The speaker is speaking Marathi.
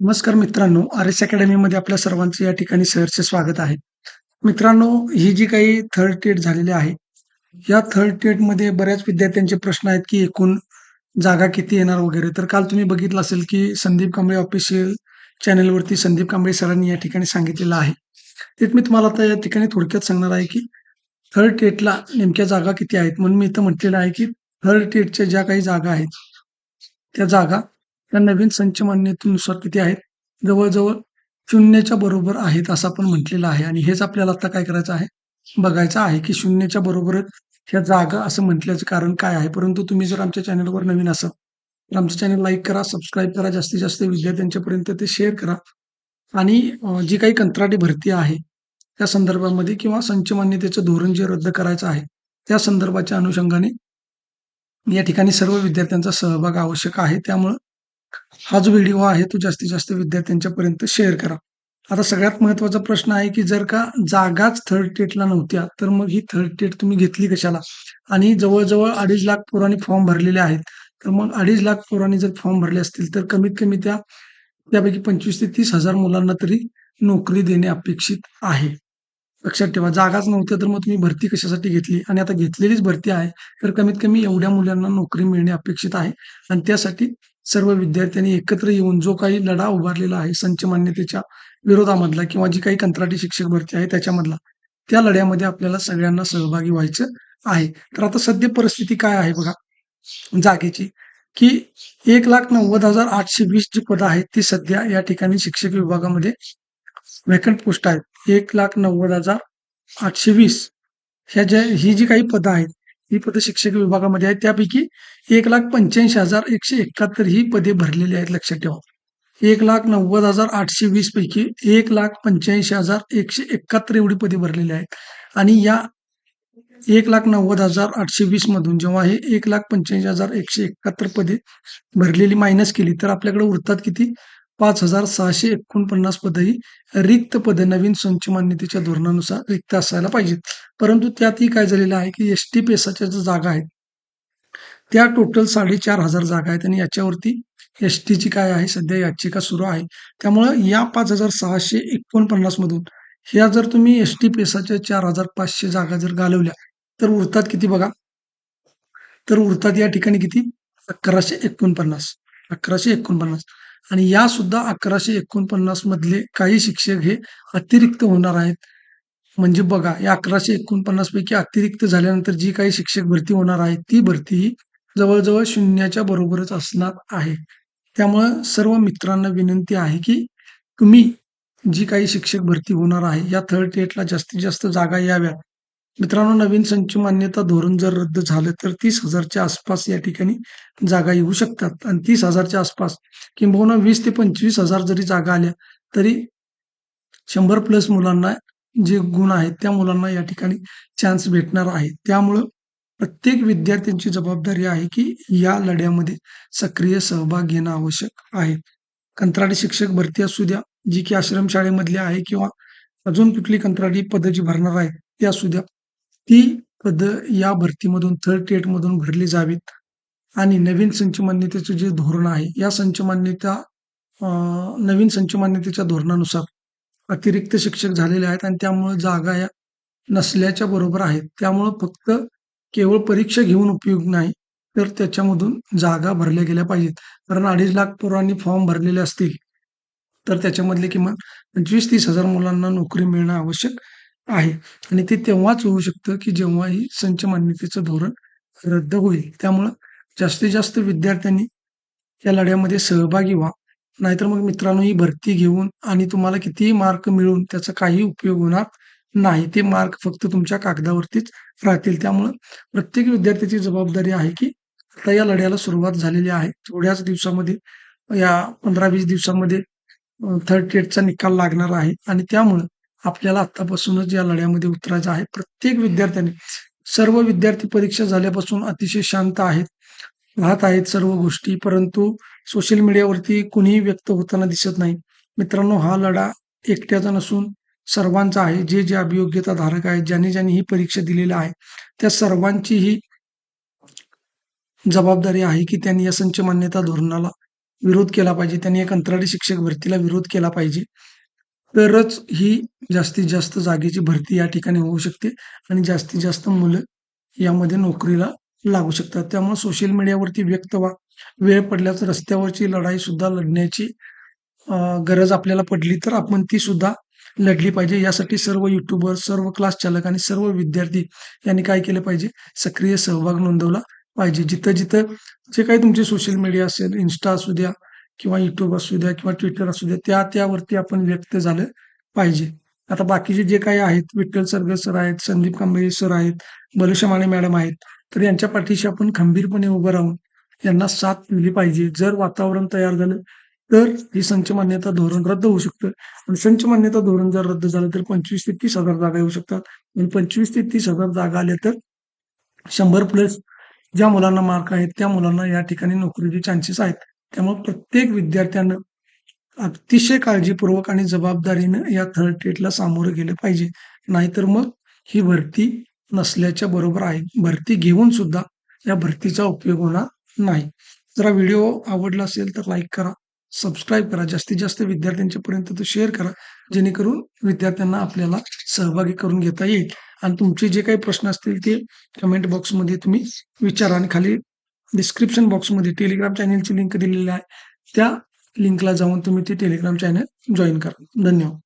नमस्कार मित्रांनो आर एस अकॅडमीमध्ये आपल्या सर्वांचं या ठिकाणी सहर्ष स्वागत आहे. मित्रांनो ही जी काही थर्ड टेट झालेली आहे या थर्ड टेटमध्ये बऱ्याच विद्यार्थ्यांचे प्रश्न आहेत की एकूण जागा किती येणार वगैरे. तर काल तुम्ही बघितलं असेल की संदीप कांबळे ऑफिशियल चॅनलवरती संदीप कांबळे सरांनी या ठिकाणी सांगितलेलं आहे. तेच मी तुम्हाला आता या ठिकाणी थोडक्यात सांगणार आहे की थर्ड टेटला नेमक्या जागा किती आहेत. म्हणून मी इथं म्हटलेलं आहे की थर्ड टेटच्या ज्या काही जागा आहेत त्या जागा त्या नवीन संच मान्यतेनुसार किती आहेत? जवळजवळ शून्याच्या बरोबर आहेत असं आपण म्हटलेलं आहे. आणि हेच आपल्याला आता काय करायचं आहे? बघायचं आहे की शून्याच्या बरोबरच ह्या जागा असं म्हटल्याचं कारण काय आहे? परंतु तुम्ही जर आमच्या चॅनलवर नवीन असाल तर आमचं चॅनल लाईक करा सबस्क्राईब करा जास्तीत जास्त विद्यार्थ्यांच्यापर्यंत ते शेअर करा. आणि जी काही कंत्राटी भरती आहे त्या संदर्भामध्ये किंवा संच मान्यतेचं धोरण जे रद्द करायचं आहे त्या संदर्भाच्या अनुषंगाने या ठिकाणी सर्व विद्यार्थ्यांचा सहभाग आवश्यक आहे. त्यामुळं हा जो व्हिडिओ आहे तो जास्तीत जास्त विद्यार्थ्यांच्यापर्यंत शेअर करा. आता सगळ्यात महत्त्वाचा प्रश्न आहे की जर का जागाच थर्ड टेटला नव्हत्या तर मग ही थर्ड टेट तुम्ही घेतली कशाला? आणि जवळजवळ अडीच लाख पोरांनी फॉर्म भरलेले आहेत तर मग अडीच लाख पोरांनी जर फॉर्म भरले असतील तर कमीत कमी त्या त्यापैकी पंचवीस ते तीस हजार मुलांना तरी नोकरी देणे अपेक्षित आहे. लक्षात ठेवा जागाच नव्हत्या तर मग तुम्ही भरती कशासाठी घेतली? आणि आता घेतलेलीच भरती आहे तर कमीत कमी एवढ्या मुलांना नोकरी मिळणे अपेक्षित आहे. आणि त्यासाठी सर्व विद्यार्थ्यांनी एकत्र येऊन जो काही लढा उभारलेला आहे संच मान्यतेच्या विरोधामधला किंवा जी काही कंत्राटी शिक्षक भरती आहे त्याच्यामधला त्या लढ्यामध्ये आपल्याला सगळ्यांना सहभागी व्हायचं आहे. तर आता सध्या परिस्थिती काय आहे बघा जागेची की एक लाख नव्वद हजार आठशे वीस जी पदं आहेत ती सध्या या ठिकाणी शिक्षक विभागामध्ये व्हॅकंट पोस्ट आहेत. एक लाख नव्वद हजार आठशे वीस. ह्या ज्या ही जी काही पदं आहेत ही पदं शिक्षक विभागामध्ये आहेत. त्यापैकी एक लाख पंच्याऐंशी हजार एकशे एकाहत्तर ही पदे भरलेली आहेत. लक्षात ठेवा. एक लाख नव्वद हजार आठशे वीस पैकी एक लाख पंच्याऐंशी हजार एकशे एकाहत्तर एवढी पदे भरलेली आहेत. आणि या एक लाख नव्वद हजार आठशे वीस मधून जेव्हा हे एक लाख पंच्याऐंशी हजार एकशे एकाहत्तर पदे भरलेली मायनस केली तर आपल्याकडे उरतात किती? पाच हजार सहाशे एकोणपन्नास पदं ही रिक्त पदे नवीन संच मान्यतेच्या धोरणानुसार रिक्त असायला पाहिजेत. परंतु त्यातही काय झालेलं आहे की एस टी पेसाच्या ज्या जागा आहेत त्या टोटल साडेचार हजार जागा आहेत आणि याच्यावरती एस टीची काय आहे सध्या याचिका सुरू आहे. त्यामुळं या पाच हजार सहाशे एकोणपन्नास मधून ह्या जर तुम्ही एस टी पेसाच्या चार हजार पाचशे जागा जर घालवल्या तर उरतात किती बघा? तर उरतात या ठिकाणी किती? अकराशे एकोणपन्नास. अकराशे एकोणपन्नास. आणि या सुद्धा अकराशे एकोणपन्नास मधले काही शिक्षक हे अतिरिक्त होणार आहेत. म्हणजे बघा या अकराशे एकोणपन्नास पैकी अतिरिक्त झाल्यानंतर जी काही शिक्षक भरती होणार आहे ती भरती जवळजवळ शून्याच्या बरोबरच असणार आहे. त्यामुळं सर्व मित्रांना विनंती आहे की तुम्ही जी काही शिक्षक भरती होणार आहे या थर्ड एटला जास्तीत जास्त जागा याव्या मित्रांनो नवीन संच मान्यता धोरण जर रद्द झालं तर तीस हजारच्या आसपास या ठिकाणी जागा येऊ शकतात. आणि तीस हजारच्या आसपास किंबहुना वीस ते पंचवीस हजार जरी जागा आल्या तरी शंभर प्लस मुलांना जे गुण आहेत त्या मुलांना या ठिकाणी चान्स भेटणार आहे. त्यामुळं प्रत्येक विद्यार्थ्यांची जबाबदारी आहे की या लढ्यामध्ये सक्रिय सहभाग घेणं आवश्यक आहे. कंत्राटी शिक्षक भरती असू द्या जी की आश्रमशाळेमधली आहे किंवा अजून कुठली कंत्राटी पद जी भरणार आहे ती असू द्या. ती पदं या भरतीमधून थर्ड एट मधून भरली जावीत. आणि नवीन संचमान्यतेचं जे धोरण आहे या संचमान्यता नवीन संचमान्यतेच्या धोरणानुसार अतिरिक्त शिक्षक झालेले आहेत आणि त्यामुळे जागा या नसल्याच्या बरोबर आहेत. त्यामुळं फक्त केवळ परीक्षा घेऊन उपयोग नाही तर त्याच्यामधून जागा भरल्या गेल्या पाहिजेत. कारण अडीच लाख पोरांनी फॉर्म भरलेले असतील तर त्याच्यामधले किमान पंचवीस तीस हजार मुलांना नोकरी मिळणं आवश्यक आहे. आणि ते तेव्हाच होऊ शकतं की जेव्हा ही संच मान्यतेचं धोरण रद्द होईल. त्यामुळं जास्तीत जास्त विद्यार्थ्यांनी या लढ्यामध्ये सहभागी व्हा. नाहीतर मग मित्रांनो ही भरती घेऊन आणि तुम्हाला कितीही मार्क मिळून त्याचा काही उपयोग होणार नाही. ते मार्क फक्त तुमच्या कागदावरतीच राहतील. त्यामुळं प्रत्येक विद्यार्थ्याची जबाबदारी आहे की आता या लढ्याला सुरुवात झालेली आहे. थोड्याच दिवसामध्ये या पंधरा वीस दिवसामध्ये थर्ड टेटचा निकाल लागणार आहे. आणि त्यामुळं आपल्याला आतापासूनच या लढ्यामध्ये उतरायचं आहे प्रत्येक विद्यार्थ्याने सर्व विद्यार्थी परीक्षा झाल्यापासून अतिशय शांत आहेत राहत आहेत सर्व गोष्टी परंतु सोशल मीडियावरती कुणीही व्यक्त होताना दिसत नाही. मित्रांनो हा लढा एकट्याचा नसून सर्वांचा आहे. जे जे अभियोग्यता धारक आहेत ज्यांनी ज्यांनी ही परीक्षा दिलेली आहे त्या सर्वांची ही जबाबदारी आहे की त्यांनी या संच मान्यता धोरणाला विरोध केला पाहिजे. त्यांनी एक कंत्राटी शिक्षक भरतीला विरोध केला पाहिजे. तरच ही जास्तीत जास्त जागेची भरती या ठिकाणी होऊ शकते आणि जास्तीत जास्त मुलं यामध्ये नोकरीला लागू शकतात. त्यामुळे सोशल मीडियावरती व्यक्त व्हा. वेळ पडल्यास रस्त्यावरची लढाई सुद्धा लढण्याची गरज आपल्याला पडली तर आपण ती सुद्धा लढली पाहिजे. यासाठी सर्व युट्यूबर सर्व क्लास चालक आणि सर्व विद्यार्थी यांनी काय केलं पाहिजे? सक्रिय सहभाग नोंदवला पाहिजे. जिथं जिथं जे काही तुमचे सोशल मीडिया असेल इन्स्टा असू द्या किंवा युट्यूब असू द्या किंवा ट्विटर असू द्या त्या त्यावरती आपण व्यक्त झालं पाहिजे. आता बाकीचे जे काही आहेत विठ्ठल सरगर सर आहेत संदीप कांबळे सर आहेत बलुशमाने मॅडम आहेत तर यांच्या पाठीशी आपण खंबीरपणे उभं राहून यांना साथ दिली पाहिजे. जर वातावरण तयार झालं तर ही संच मान्यता धोरण रद्द होऊ शकतं. आणि संच मान्यता धोरण जर रद्द झालं तर पंचवीस ते तीस हजार जागा येऊ शकतात. आणि पंचवीस ते तीस हजार जागा आल्या तर शंभर प्लस ज्या मुलांना मार्क आहेत त्या मुलांना या ठिकाणी नोकरीचे चान्सेस आहेत. त्यामुळे प्रत्येक विद्यार्थ्यानं अतिशय काळजीपूर्वक आणि जबाबदारीनं या थर्ड टेटला सामोरं गेलं पाहिजे. नाहीतर मग ही भरती नसल्याच्या बरोबर आहे. भरती घेऊन सुद्धा या भरतीचा उपयोग होणार नाही. जर व्हिडिओ आवडला असेल तर लाईक करा सबस्क्राईब करा जास्तीत जास्त विद्यार्थ्यांच्यापर्यंत तो शेअर करा जेणेकरून विद्यार्थ्यांना आपल्याला सहभागी करून घेता येईल. आणि तुमचे जे काही प्रश्न असतील ते कमेंट बॉक्समध्ये तुम्ही विचारा आणि खाली डिस्क्रिप्शन बॉक्समध्ये टेलिग्राम चॅनेलची लिंक दिलेली आहे. त्या लिंकला जाऊन तुम्ही ते टेलिग्राम चॅनल जॉईन करा. धन्यवाद.